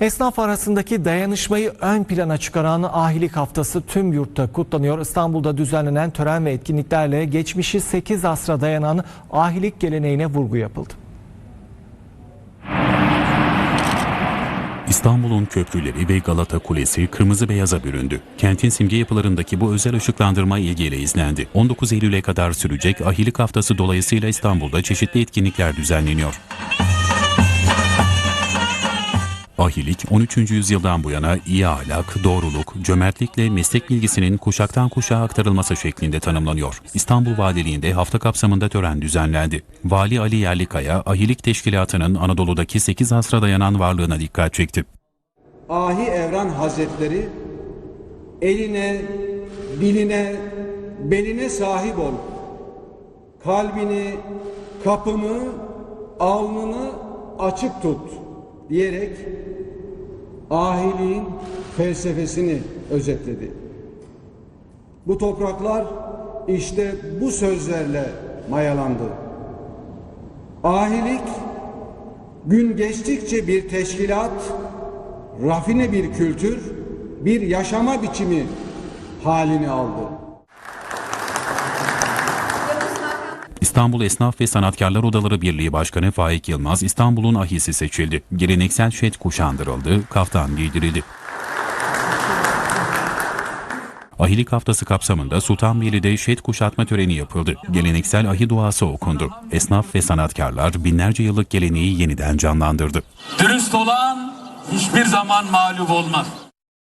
Esnaf arasındaki dayanışmayı ön plana çıkaran ahilik haftası tüm yurtta kutlanıyor. İstanbul'da düzenlenen tören ve etkinliklerle geçmişi 8 asra dayanan ahilik geleneğine vurgu yapıldı. İstanbul'un köprüleri ve Galata Kulesi kırmızı beyaza büründü. Kentin simge yapılarındaki bu özel ışıklandırma ilgiyle izlendi. 19 Eylül'e kadar sürecek Ahilik Haftası dolayısıyla İstanbul'da çeşitli etkinlikler düzenleniyor. Ahilik 13. yüzyıldan bu yana iyi ahlak, doğruluk, cömertlikle meslek bilgisinin kuşaktan kuşağa aktarılması şeklinde tanımlanıyor. İstanbul Valiliğinde hafta kapsamında tören düzenlendi. Vali Ali Yerlikaya, Ahilik Teşkilatı'nın Anadolu'daki 8 asra dayanan varlığına dikkat çekti. Ahi Evran Hazretleri eline, diline, beline sahip ol. Kalbini, kapını, alnını açık tut diyerek ahiliğin felsefesini özetledi. Bu topraklar işte bu sözlerle mayalandı. Ahilik gün geçtikçe bir teşkilat, rafine bir kültür, bir yaşama biçimi halini aldı. İstanbul Esnaf ve Sanatkarlar Odaları Birliği Başkanı Faik Yılmaz İstanbul'un ahisi seçildi. Geleneksel şet kuşandırıldı, kaftan giydirildi. Ahilik haftası kapsamında Sultanbeyli'de şet kuşatma töreni yapıldı. Geleneksel ahi duası okundu. Esnaf ve sanatkarlar binlerce yıllık geleneği yeniden canlandırdı. Dürüst olan hiçbir zaman mağlup olmaz.